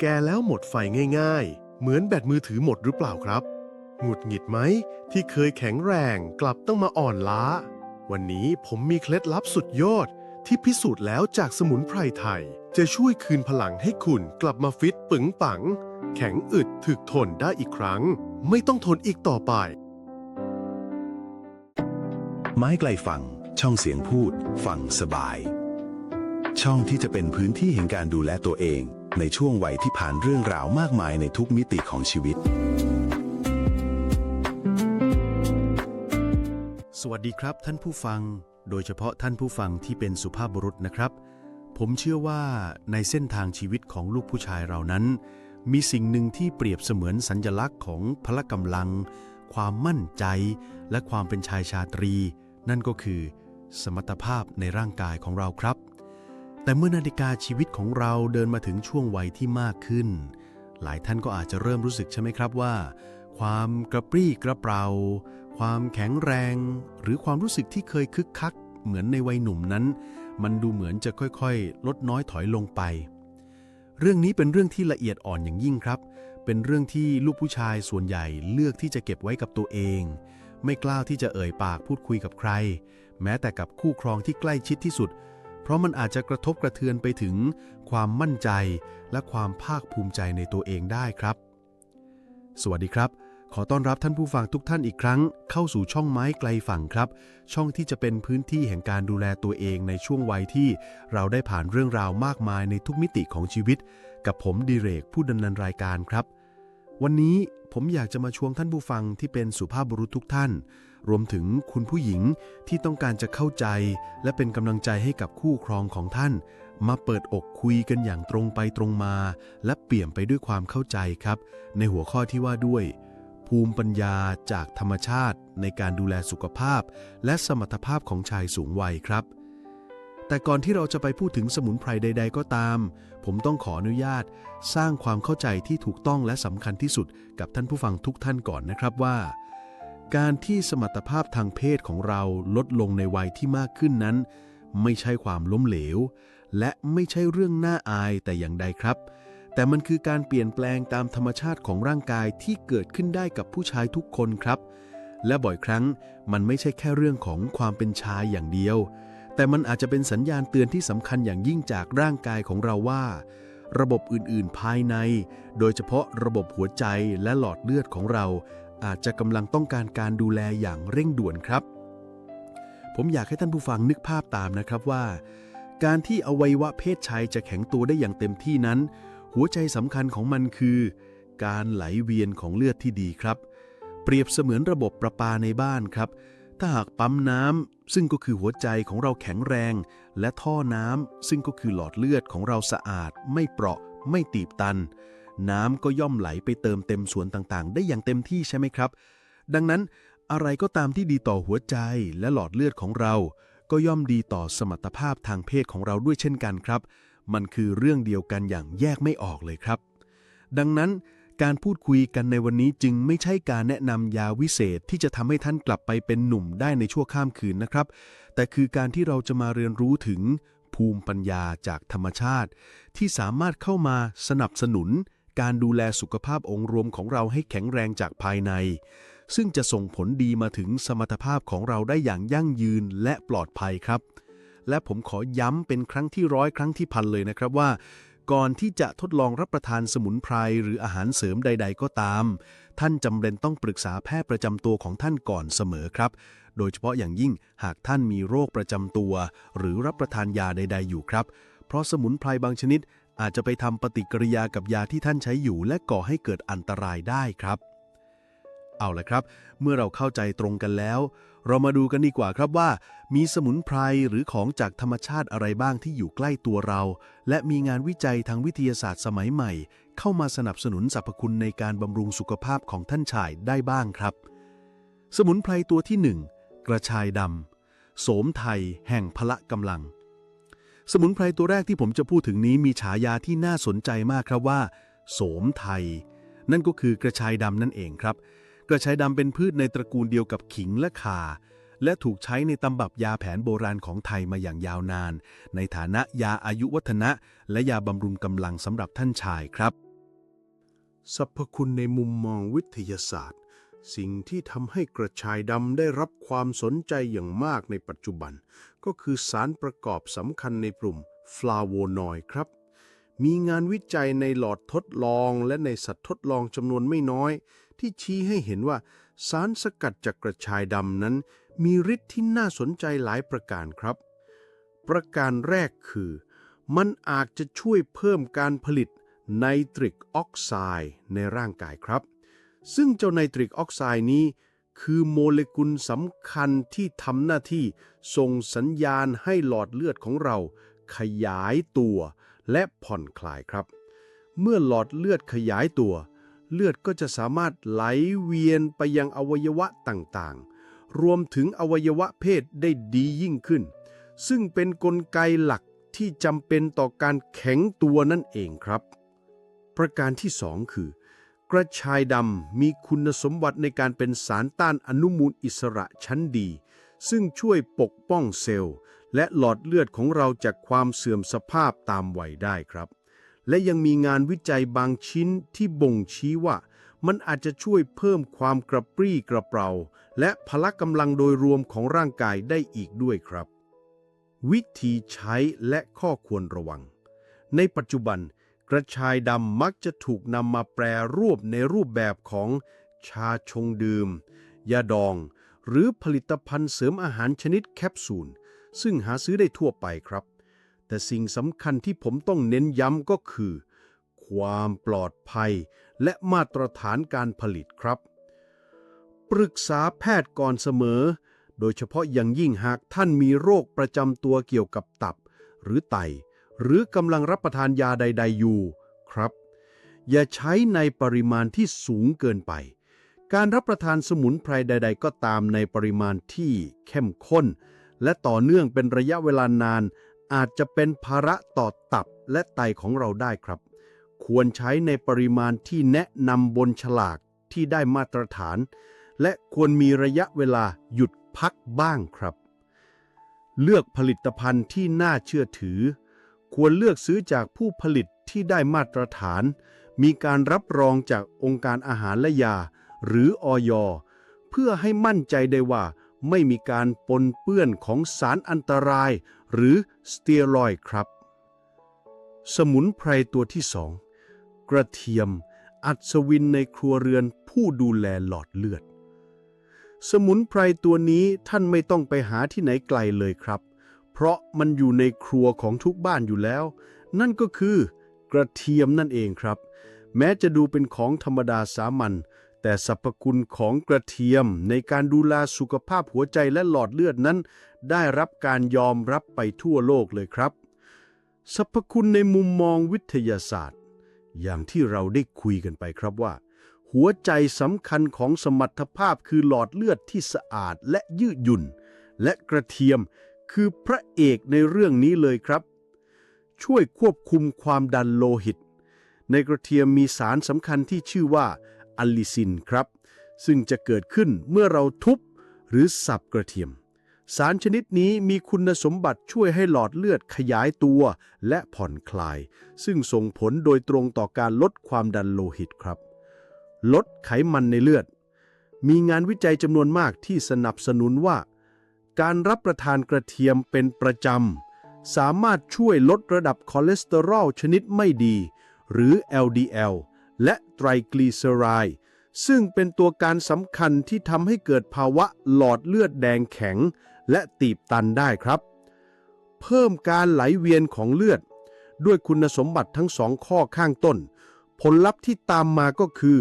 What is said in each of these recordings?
แกแล้วหมดไฟง่ายๆ เหมือนแบตมือถือหมดหรือเปล่าครับ หงุดหงิดไหมที่เคยแข็งแรงกลับต้องมาอ่อนล้า วันนี้ผมมีเคล็ดลับสุดยอด ที่พิสูจน์แล้วจากสมุนไพรไทย จะช่วยคืนพลังให้คุณกลับมาฟิตปึงปัง แข็งอึดถึกทนได้อีกครั้ง ไม่ต้องทนอีกต่อไป ไม้ไกลฝั่งช่องเสียงพูดฟังสบาย ช่องที่จะเป็นพื้นที่แห่งการดูแลตัวเอง ในช่วงวัยที่ผ่านเรื่องราวมากมายในทุกมิติของชีวิต สวัสดีครับท่านผู้ฟัง โดยเฉพาะท่านผู้ฟังที่เป็นสุภาพบุรุษนะครับ ผมเชื่อว่าในเส้นทางชีวิตของลูกผู้ชายเรานั้น มีสิ่งหนึ่งที่เปรียบเสมือนสัญญลักษณ์ของพละกำลัง ความมั่นใจ และความเป็นชายชาตรี นั่นก็คือ สมรรถภาพในร่างกายของเราครับ แต่เมื่อนาฬิกาชีวิตของเราเดินมาถึงช่วงวัยที่มากขึ้น หลายท่านก็อาจจะเริ่มรู้สึกใช่ไหมครับว่า ความกระปรี้กระเปร่าความแข็งแรง หรือความรู้สึกที่เคยคึกคัก เหมือนในวัยหนุ่มนั้น มันดูเหมือนจะค่อยๆ ลดน้อยถอยลงไป เรื่องนี้เป็นเรื่องที่ละเอียดอ่อนอย่างยิ่งครับ เป็นเรื่องที่ลูกผู้ชายส่วนใหญ่เลือกที่จะเก็บไว้กับตัวเอง ไม่กล้าที่จะเอ่ยปากพูดคุยกับใคร แม้แต่กับคู่ครองที่ใกล้ชิดที่สุด เพราะมันอาจจะกระทบกระเทือนไปถึงความมั่นใจและความภาคภูมิใจในตัวเองได้ครับ สวัสดีครับ ขอต้อนรับท่านผู้ฟังทุกท่านอีกครั้ง เข้าสู่ช่องไม้ไกลฝั่งครับ ช่องที่จะเป็นพื้นที่แห่งการดูแลตัวเองในช่วงวัยที่เราได้ผ่านเรื่องราวมากมายในทุกมิติของชีวิต กับผมดีเรกผู้ดำเนินรายการครับ วันนี้ผมอยากจะมาชวนท่านผู้ฟังที่เป็นสุภาพบุรุษทุกท่าน รวมถึงคุณผู้หญิงที่ต้องการจะเข้าใจ และเป็นกำลังใจให้กับคู่ครองของท่าน มาเปิดอกคุยกันอย่างตรงไปตรงมา และเปี่ยมไปด้วยความเข้าใจครับ ในหัวข้อที่ว่าด้วย ภูมิปัญญาจากธรรมชาติในการดูแลสุขภาพ และสมรรถภาพของชายสูงวัยครับ แต่ก่อนที่เราจะไปพูดถึงสมุนไพรใด ๆ ก็ตาม ผมต้องขออนุญาต สร้างความเข้าใจที่ถูกต้องและสำคัญที่สุดกับท่านผู้ฟังทุกท่านก่อนนะครับว่า การที่สมรรถภาพทางเพศของเราลดลงในวัยที่มากขึ้นนั้น ไม่ใช่ความล้มเหลว และไม่ใช่เรื่องน่าอายแต่อย่างใดครับ แต่มันคือการเปลี่ยนแปลงตามธรรมชาติของร่างกายที่เกิดขึ้นได้กับผู้ชายทุกคนครับ และบ่อยครั้งมันไม่ใช่แค่เรื่องของความเป็นชายอย่างเดียว แต่มันอาจจะเป็นสัญญาณเตือนที่สำคัญอย่างยิ่งจากร่างกายของเราว่า ระบบอื่นๆภายใน โดยเฉพาะระบบหัวใจและหลอดเลือดของเรา อาจจะกำลังต้องการการดูแลอย่างเร่งด่วนครับ ผมอยากให้ท่านผู้ฟังนึกภาพตามนะครับว่า การที่อวัยวะเพศชายจะแข็งตัวได้อย่างเต็มที่นั้น หัวใจสำคัญของมันคือ การไหลเวียนของเลือดที่ดีครับ เปรียบเสมือนระบบประปาในบ้านครับ ถ้าหากปั๊มน้ำซึ่งก็คือหัวใจของเราแข็งแรง และท่อน้ำซึ่งก็คือหลอดเลือดของเราสะอาด ไม่เปราะ ไม่ตีบตัน น้ำก็ย่อมไหลไปเติมเต็มส่วนต่างๆ ได้อย่างเต็มที่ใช่ไหมครับ ดังนั้นอะไรก็ตามที่ดีต่อหัวใจและหลอดเลือดของเรา ก็ย่อมดีต่อสมรรถภาพทางเพศของเราด้วยเช่นกันครับ มันคือเรื่องเดียวกันอย่างแยกไม่ออกเลยครับ ดังนั้นการพูดคุยกันในวันนี้จึงไม่ใช่การแนะนำยาวิเศษที่จะทำให้ท่านกลับไปเป็นหนุ่มได้ในชั่วข้ามคืนนะครับ แต่คือการที่เราจะมาเรียนรู้ถึงภูมิปัญญาจากธรรมชาติ ที่สามารถเข้ามาสนับสนุน การดูแลสุขภาพองค์รวมของเราให้แข็งแรงจากภายใน ซึ่งจะส่งผลดีมาถึงสมรรถภาพของเราได้อย่างยั่งยืนและปลอดภัยครับ และผมขอย้ำเป็นครั้งที่ร้อยครั้งที่พันเลยนะครับว่า ก่อนที่จะทดลองรับประทานสมุนไพรหรืออาหารเสริมใด ๆ ก็ตาม ท่านจำเป็นต้องปรึกษาแพทย์ประจำตัวของท่านก่อนเสมอครับ โดยเฉพาะอย่างยิ่งหากท่านมีโรคประจำตัว หรือรับประทานยาใด ๆ อยู่ครับ เพราะสมุนไพรบางชนิด อาจจะไปทำปฏิกิริยากับยาที่ท่านใช้อยู่และก่อให้เกิดอันตรายได้ครับ เอาละครับ เมื่อเราเข้าใจตรงกันแล้ว เรามาดูกันดีกว่าครับว่า มีสมุนไพรหรือของจากธรรมชาติอะไรบ้างที่อยู่ใกล้ตัวเรา และมีงานวิจัยทางวิทยาศาสตร์สมัยใหม่ เข้ามาสนับสนุนสรรพคุณในการบำรุงสุขภาพของท่านชายได้บ้างครับ สมุนไพรตัวที่หนึ่งกระชายดำโสมไทยแห่งพละกำลัง สมุนไพรตัวแรกที่ผมจะพูดถึงนี้มีฉายาที่น่าสนใจมากครับว่า โสมไทย นั่นก็คือกระชายดำนั่นเองครับ กระชายดำเป็นพืชในตระกูลเดียวกับขิงและข่า และถูกใช้ในตำบับยาแผนโบราณของไทยมาอย่างยาวนาน ในฐานะยาอายุวัฒนะ และยาบำรุงกำลังสำหรับท่านชายครับสรรพคุณในมุมมองวิทยาศาสตร์ สิ่งที่ทำให้กระชายดำได้รับความสนใจอย่างมากในปัจจุบัน ก็คือสารประกอบสำคัญในกลุ่มฟลาโวนอยด์ครับ มีงานวิจัยในหลอดทดลองและในสัตว์ทดลองจำนวนไม่น้อย ที่ชี้ให้เห็นว่าสารสกัดจากกระชายดำนั้น มีฤทธิ์ที่น่าสนใจหลายประการครับ ประการแรกคือ มันอาจจะช่วยเพิ่มการผลิตไนตริกออกไซด์ในร่างกายครับ ซึ่งเจ้าไนตริกออกไซด์นี้ คือโมเลกุลสำคัญที่ทำหน้าที่ส่งสัญญาณให้หลอดเลือดของเรา ขยายตัวและผ่อนคลายครับ เมื่อหลอดเลือดขยายตัว เลือดก็จะสามารถไหลเวียนไปยังอวัยวะต่างๆ รวมถึงอวัยวะเพศได้ดียิ่งขึ้น ซึ่งเป็นนกลไกหลักที่จำเป็นต่อการแข็งตัวนั่นเองครับ ประการที่สองคือ กระชายดำมีคุณสมบัติในการเป็นสารต้านอนุมูลอิสระชั้นดี ซึ่งช่วยปกป้องเซลล์ และหลอดเลือดของเราจากความเสื่อมสภาพตามวัยได้ครับ และยังมีงานวิจัยบางชิ้นที่บ่งชี้ว่า มันอาจจะช่วยเพิ่มความกระปรี้กระเปร่า และพละกำลังโดยรวมของร่างกายได้อีกด้วยครับ วิธีใช้และข้อควรระวัง ในปัจจุบัน กระชายดำมักจะถูกนำมาแปรรูปในรูปแบบของชาชงดื่ม ยาดอง หรือผลิตภัณฑ์เสริมอาหารชนิดแคปซูล ซึ่งหาซื้อได้ทั่วไปครับ แต่สิ่งสำคัญที่ผมต้องเน้นย้ำก็คือ ความปลอดภัยและมาตรฐานการผลิตครับ ปรึกษาแพทย์ก่อนเสมอ โดยเฉพาะอย่างยิ่งหากท่านมีโรคประจำตัวเกี่ยวกับตับ หรือไต หรือกำลังรับประทานยาใด ๆ อยู่ครับ อย่าใช้ในปริมาณที่สูงเกินไป การรับประทานสมุนไพรใด ๆ ก็ตามในปริมาณที่เข้มข้น และต่อเนื่องเป็นระยะเวลานาน อาจจะเป็นภาระต่อตับและไตของเราได้ครับ ควรใช้ในปริมาณที่แนะนำบนฉลากที่ได้มาตรฐาน และควรมีระยะเวลาหยุดพักบ้างครับ เลือกผลิตภัณฑ์ที่น่าเชื่อถือ ควรเลือกซื้อจากผู้ผลิตที่ได้มาตรฐาน มีการรับรองจากองค์การอาหารและยา หรืออยเพื่อให้มั่นใจได้ว่า ไม่มีการปนเปื้อนของสารอันตราย หรือสเตียรอยครับ สมุนไพรตัวที่สองกระเทียม อัศวินในครัวเรือนผู้ดูแลหลอดเลือด สมุนไพรตัวนี้ท่านไม่ต้องไปหาที่ไหนไกลเลยครับ เพราะมันอยู่ในครัวของทุกบ้านอยู่แล้ว นั่นก็คือกระเทียมนั่นเองครับ แม้จะดูเป็นของธรรมดาสามัญแต่สรรพคุณของกระเทียมในการดูแลสุขภาพหัวใจและหลอดเลือดนั้น ได้รับการยอมรับไปทั่วโลกเลยครับสรรพคุณในมุมมองวิทยาศาสตร์ อย่างที่เราได้คุยกันไปครับว่า หัวใจสำคัญของสมรรถภาพคือหลอดเลือดที่สะอาดและยืดหยุ่น และกระเทียม คือพระเอกในเรื่องนี้เลยครับ ช่วยควบคุมความดันโลหิต ในกระเทียมมีสารสำคัญที่ชื่อว่าอัลลิซินครับ ซึ่งจะเกิดขึ้นเมื่อเราทุบหรือสับกระเทียม สารชนิดนี้มีคุณสมบัติช่วยให้หลอดเลือดขยายตัวและผ่อนคลาย ซึ่งส่งผลโดยตรงต่อการลดความดันโลหิตครับ ลดไขมันในเลือด มีงานวิจัยจำนวนมากที่สนับสนุนว่า การรับประทานกระเทียมเป็นประจำ สามารถช่วยลดระดับคอเลสเตอรอลชนิดไม่ดี หรือ LDL และไตรกลีเซอไรด์ซึ่งเป็นตัวการสำคัญที่ทำให้เกิดภาวะหลอดเลือดแดงแข็ง และตีบตันได้ครับ เพิ่มการไหลเวียนของเลือด ด้วยคุณสมบัติทั้งสองข้อข้างต้น ผลลัพธ์ที่ตามมาก็คือ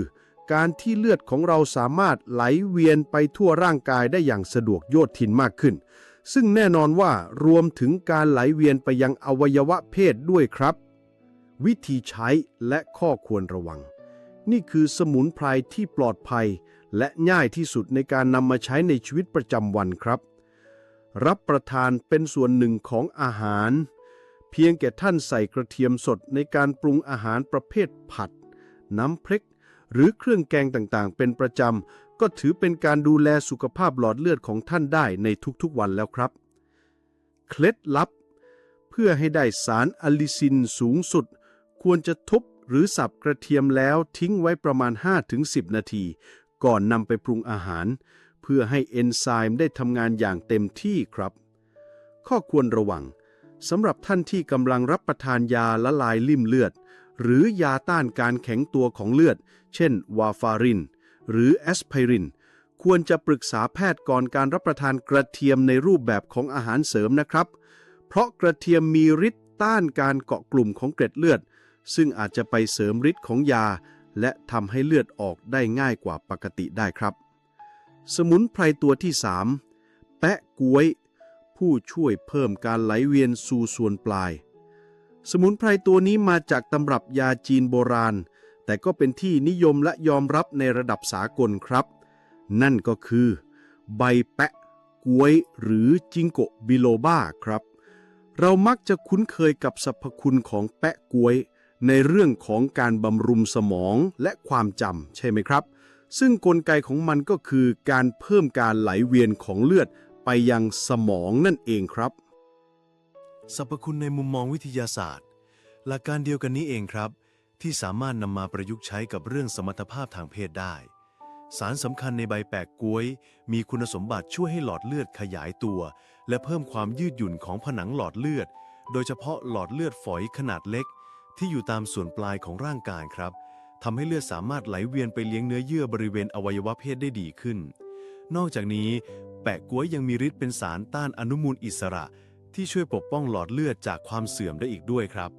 การที่เลือดของเราสามารถไหลเวียนไปทั่วร่างกายได้อย่างสะดวกโยทินมากขึ้น ซึ่งแน่นอนว่ารวมถึงการไหลเวียนไปยังอวัยวะเพศด้วยครับ วิธีใช้และข้อควรระวัง นี่คือสมุนไพรที่ปลอดภัย และง่ายที่สุดในการนำมาใช้ในชีวิตประจำวันครับ รับประทานเป็นส่วนหนึ่งของอาหาร เพียงแก่ท่านใส่กระเทียมสดในการปรุงอาหารประเภทผัด น้ำพริก หรือเครื่องแกงต่างๆ เป็นประจำ ก็ถือเป็นการดูแลสุขภาพหลอดเลือดของท่านได้ในทุกๆวันแล้วครับ เคล็ดลับ เพื่อให้ได้สารอะลิซินสูงสุด ควรจะทุบหรือสับกระเทียมแล้วทิ้งไว้ประมาณ 5-10 นาที ก่อนนำไปปรุงอาหาร เพื่อให้เอนไซม์ได้ทำงานอย่างเต็มที่ครับ ข้อควรระวังสำหรับท่านที่กำลังรับประทานยาละลายลิ่มเลือด หรือยาต้านการแข็งตัวของเลือด เช่น วาฟาริน หรือแอสไพริน ควรจะปรึกษาแพทย์ก่อนการรับประทานกระเทียมในรูปแบบของอาหารเสริมนะครับ เพราะกระเทียมมีฤทธิ์ต้านการเกาะกลุ่มของเกล็ดเลือด ซึ่งอาจจะไปเสริมฤทธิ์ของยา และทำให้เลือดออกได้ง่ายกว่าปกติได้ครับ สมุนไพรตัวที่ 3 แปะกล้วย ผู้ช่วยเพิ่มการไหลเวียนสู่ส่วนปลายสมุนไพรตัวนี้มาจากตำรับยาจีนโบราณ แต่ก็เป็นที่นิยมและยอมรับในระดับสากลครับ นั่นก็คือ ใบแปะกวยหรือจิงโกบิโลบ้าครับ เรามักจะคุ้นเคยกับสรรพคุณของแปะกวย ในเรื่องของการบำรุงสมองและความจำใช่ไหมครับ ซึ่งกลไกของมันก็คือการเพิ่มการไหลเวียนของเลือดไปยังสมองนั่นเองครับสรรพคุณในมุมมองวิทยาศาสตร์ หลักการเดียวกันนี้เองครับ ที่สามารถนำมาประยุกต์ใช้กับเรื่องสมรรถภาพทางเพศได้ สารสำคัญในใบแปะกล้วย มีคุณสมบัติช่วยให้หลอดเลือดขยายตัว และเพิ่มความยืดหยุ่นของผนังหลอดเลือด โดยเฉพาะหลอดเลือดฝอยขนาดเล็ก ที่อยู่ตามส่วนปลายของร่างกายครับทำให้เลือดสามารถไหลเวียนไปเลี้ยงเนื้อเยื่อบริเวณอวัยวะเพศได้ดีขึ้น นอกจากนี้ แปะก๊วยยังมีฤทธิ์เป็นสารต้านอนุมูลอิสระ ที่ช่วยปกป้องหลอดเลือดจากความเสื่อมได้อีกด้วยครับ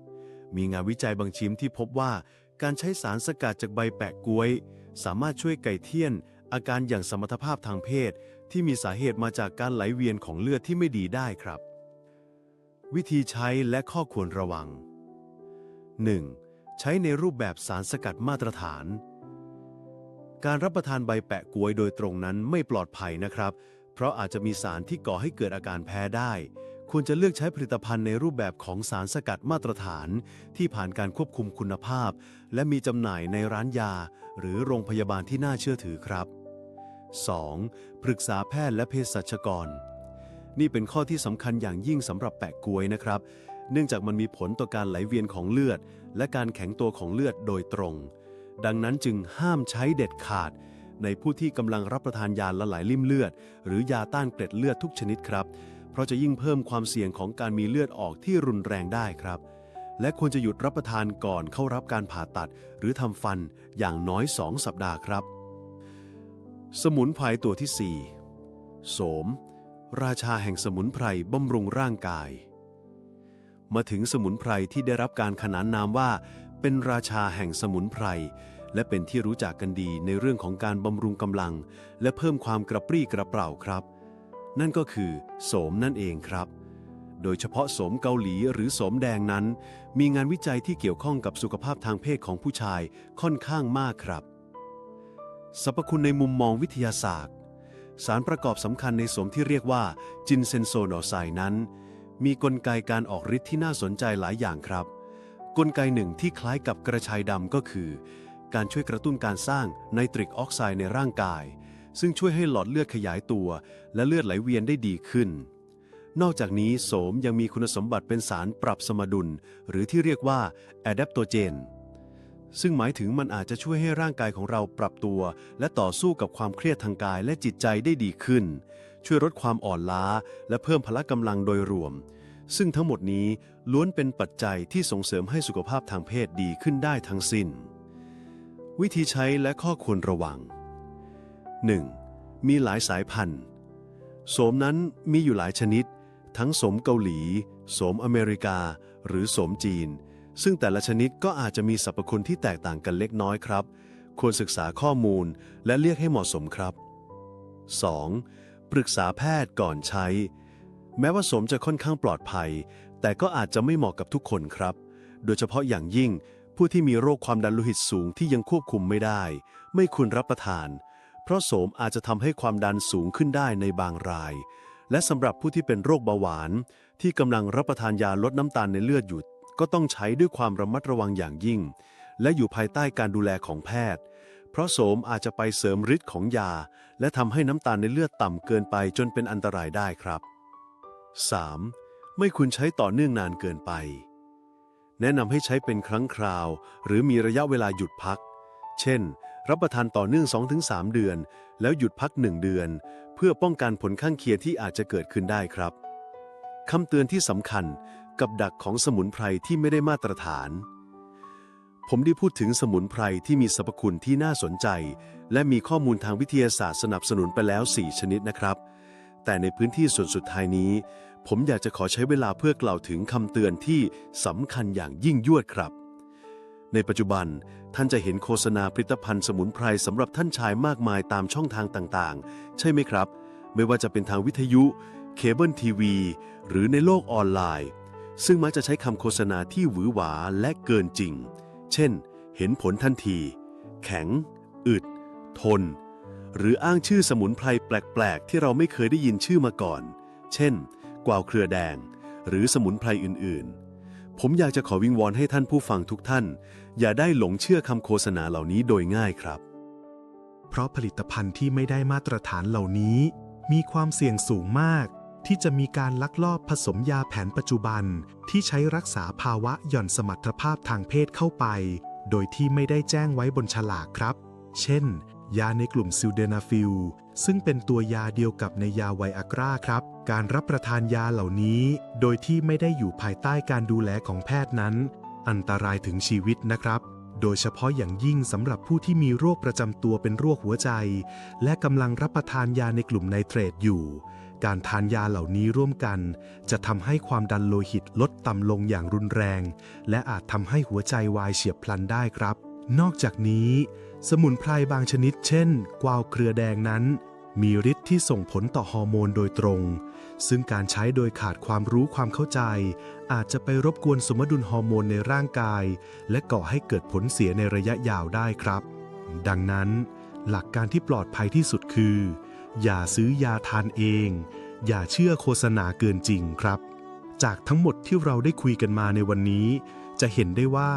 มีงานวิจัยบางชิ้นที่พบว่า การใช้สารสกัดจากใบแปะก๊วย สามารถช่วยไก่เทียน อาการอย่างสมรรถภาพทางเพศ ที่มีสาเหตุมาจากการไหลเวียนของเลือดที่ไม่ดีได้ครับ วิธีใช้และข้อควรระวัง 1. ใช้ในรูปแบบสารสกัดมาตรฐาน การรับประทานใบแปะกล้วยโดยตรงนั้นไม่ปลอดภัยนะครับ เพราะอาจจะมีสารที่ก่อให้เกิดอาการแพ้ได้ ควรจะเลือกใช้ผลิตภัณฑ์ในรูปแบบของสารสกัดมาตรฐาน ที่ผ่านการควบคุมคุณภาพ และมีจำหน่ายในร้านยา หรือโรงพยาบาลที่น่าเชื่อถือครับ 2. ปรึกษาแพทย์และเภสัชกร นี่เป็นข้อที่สำคัญอย่างยิ่งสำหรับแปะกลวยนะครับ เนื่องจากมันมีผลต่อการไหลเวียนของเลือด และการแข็งตัวของเลือดโดยตรง ดังนั้นจึงห้ามใช้เด็ดขาด ในผู้ที่กำลังรับประทานยาละลายริ่มเลือด หรือยาต้านเกล็ดเลือดทุกชนิดครับ เพราะจะยิ่งเพิ่มความเสี่ยงของการมีเลือดออกที่รุนแรงได้ครับ และควรจะหยุดรับประทานก่อนเข้ารับการผ่าตัด หรือทำฟันอย่างน้อย 2 สัปดาห์ครับ สมุนไพรตัวที่ 4 โสม ราชาแห่งสมุนไพรบำรุงร่างกาย มาถึงสมุนไพรที่ได้รับการขนานนามว่า เป็นราชาแห่งสมุนไพรและเป็นที่รู้จักกันดีในเรื่องของการบำรุงกำลัง และเพิ่มความกระปรี้กระเปร่าครับ นั่นก็คือโสมนั่นเองครับ โดยเฉพาะโสมเกาหลีหรือโสมแดงนั้น มีงานวิจัยที่เกี่ยวข้องกับสุขภาพทางเพศของผู้ชายค่อนข้างมากครับสรรพคุณในมุมมองวิทยาศาสตร์ สารประกอบสำคัญในโสมที่เรียกว่าจินเซนโซโนไซนั้น มีกลไกการออกฤทธิ์ที่น่าสนใจหลายอย่างครับ กลไกหนึ่งที่คล้ายกับกระชายดำก็คือ การช่วยกระตุ้นการสร้างไนตริกออกไซด์ในร่างกาย ซึ่งช่วยให้หลอดเลือดขยายตัว และเลือดไหลเวียนได้ดีขึ้น นอกจากนี้โสมยังมีคุณสมบัติเป็นสารปรับสมดุล หรือที่เรียกว่า adaptogen ซึ่งหมายถึงมันอาจจะช่วยให้ร่างกายของเราปรับตัว และต่อสู้กับความเครียดทางกายและจิตใจได้ดีขึ้น ช่วยลดความอ่อนล้า และเพิ่มพละกำลังโดยรวม ซึ่งทั้งหมดนี้ล้วนเป็นปัจจัยที่ส่งเสริมให้สุขภาพทางเพศดีขึ้นได้ทั้งสิ้น วิธีใช้และข้อควรระวัง 1. มีหลายสายพันธุ์โสมนั้นมีอยู่หลายชนิด ทั้งโสมเกาหลี โสมอเมริกา หรือโสมจีน ซึ่งแต่ละชนิดก็อาจจะมีสรรพคุณที่แตกต่างกันเล็กน้อยครับ ควรศึกษาข้อมูลและเรียกให้เหมาะสมครับ 2. ปรึกษาแพทย์ก่อนใช้ แม้ว่าโสมจะค่อนข้างปลอดภัย แต่ก็อาจจะไม่เหมาะกับทุกคนครับ โดยเฉพาะอย่างยิ่งผู้ที่มีโรคความดันโลหิตสูงที่ยังควบคุมไม่ได้ ไม่ควรรับประทาน เพราะโสมอาจจะทำให้ความดันสูงขึ้นได้ในบางราย และสำหรับผู้ที่เป็นโรคเบาหวาน ที่กำลังรับประทานยาลดน้ำตาลในเลือดอยู่ ก็ต้องใช้ด้วยความระมัดระวังอย่างยิ่ง และอยู่ภายใต้การดูแลของแพทย์ เพเพราะโสมอาจจะไปเสริมฤทธิ์ของยา และทำให้น้ำตาลในเลือดต่ำเกินไปจนเป็นอันตรายได้ครับ 3. ไม่ควรใช้ต่อเนื่องนานเกินไป แนะนำให้ใช้เป็นครั้งคราว หรือมีระยะเวลาหยุดพัก เช่น รับประทานต่อเนื่อง 2-3 เดือน แล้วหยุดพัก 1 เดือน เพื่อป้องกันผลข้างเคียงที่อาจจะเกิดขึ้นได้ครับคำเตือนที่สำคัญกับดักของสมุนไพรที่ไม่ได้มาตรฐาน ผมได้พูดถึงสมุนไพรที่มีสรรพคุณที่น่าสนใจ และมีข้อมูลทางวิทยาศาสตร์สนับสนุนไปแล้ว 4 ชนิดนะครับ แต่ในพื้นที่ส่วนสุดท้ายนี้ ผมอยากจะขอใช้เวลาเพื่อกล่าวถึงคำเตือนที่สำคัญอย่างยิ่งยวดครับ ในปัจจุบันท่านจะเห็นโฆษณาผลิตภัณฑ์สมุนไพรสำหรับท่านชายมากมายตามช่องทางต่างๆ ใช่ไหมครับ ไม่ว่าจะเป็นทางวิทยุ เคเบิลทีวี หรือในโลกออนไลน์ ซึ่งมักจะใช้คำโฆษณาที่หวือหวาและเกินจริง เช่น เห็นผลทันที แข็ง อึด ทน หรืออ้างชื่อสมุนไพรแปลกๆ ที่เราไม่เคยได้ยินชื่อมาก่อน เช่น กวาวเครือแดง หรือสมุนไพรอื่นๆ ผมอยากจะขอวิงวอนให้ท่านผู้ฟังทุกท่าน อย่าได้หลงเชื่อคำโฆษณาเหล่านี้โดยง่ายครับ เพราะผลิตภัณฑ์ที่ไม่ได้มาตรฐานเหล่านี้ มีความเสี่ยงสูงมาก ที่จะมีการลักลอบผสมยาแผนปัจจุบัน ที่ใช้รักษาภาวะหย่อนสมรรถภาพทางเพศเข้าไป โดยที่ไม่ได้แจ้งไว้บนฉลากครับ เช่น ยาในกลุ่มซิลเดนาฟิลซึ่งเป็นตัวยาเดียวกับในยาไวอากราครับ การรับประทานยาเหล่านี้ โดยที่ไม่ได้อยู่ภายใต้การดูแลของแพทย์นั้น อันตรายถึงชีวิตนะครับ โดยเฉพาะอย่างยิ่งสำหรับผู้ที่มีโรคประจำตัวเป็นโรคหัวใจ และกำลังรับประทานยาในกลุ่มไนเตรตอยู่ การทานยาเหล่านี้ร่วมกัน จะทำให้ความดันโลหิตลดต่ำลงอย่างรุนแรง และอาจทำให้หัวใจวายเฉียบพลันได้ครับ นอกจากนี้ สมุนไพรบางชนิด เช่น กวาวเครือแดงนั้น มีฤทธิ์ที่ส่งผลต่อฮอร์โมนโดยตรง ซึ่งการใช้โดยขาดความรู้ความเข้าใจ อาจจะไปรบกวนสมดุลฮอร์โมนในร่างกาย และก่อให้เกิดผลเสียในระยะยาวได้ครับ ดังนั้น หลักการที่ปลอดภัยที่สุดคือ อย่าซื้อยาทานเอง อย่าเชื่อโฆษณาเกินจริงครับ จากทั้งหมดที่เราได้คุยกันมาในวันนี้ จะเห็นได้ว่า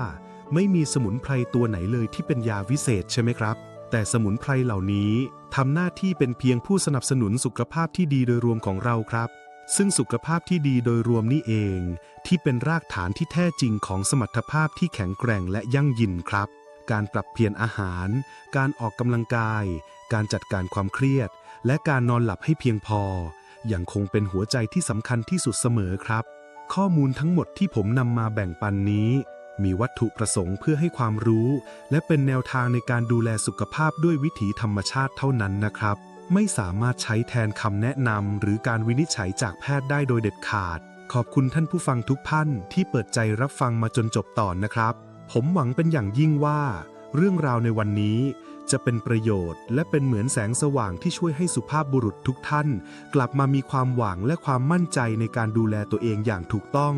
ไม่มีสมุนไพรตัวไหนเลยที่เป็นยาวิเศษใช่ไหมครับ แต่สมุนไพรเหล่านี้ทำหน้าที่เป็นเพียงผู้สนับสนุนสุขภาพที่ดีโดยรวมของเราครับ ซึ่งสุขภาพที่ดีโดยรวมนี่เอง ที่เป็นรากฐานที่แท้จริงของสมรรถภาพที่แข็งแกร่งและยั่งยืนครับ การปรับเปลี่ยนอาหาร การออกกำลังกาย การจัดการความเครียด และการนอนหลับให้เพียงพอยังคงเป็นหัวใจที่สำคัญที่สุดเสมอครับ ข้อมูลทั้งหมดที่ผมนำมาแบ่งปันนี้ มีวัตถุประสงค์เพื่อให้ความรู้ และเป็นแนวทางในการดูแลสุขภาพด้วยวิถีธรรมชาติเท่านั้นนะครับ ไม่สามารถใช้แทนคำแนะนำหรือการวินิจฉัยจากแพทย์ได้โดยเด็ดขาด ขอบคุณท่านผู้ฟังทุกท่านที่เปิดใจรับฟังมาจนจบตอนนะครับ ผมหวังเป็นอย่างยิ่งว่า เรื่องราวในวันนี้ จะเป็นประโยชน์ และเป็นเหมือนแสงสว่างที่ช่วยให้สุภาพบุรุษทุกท่าน กลับมามีความหวังและความมั่นใจในการดูแลตัวเองอย่างถูกต้อง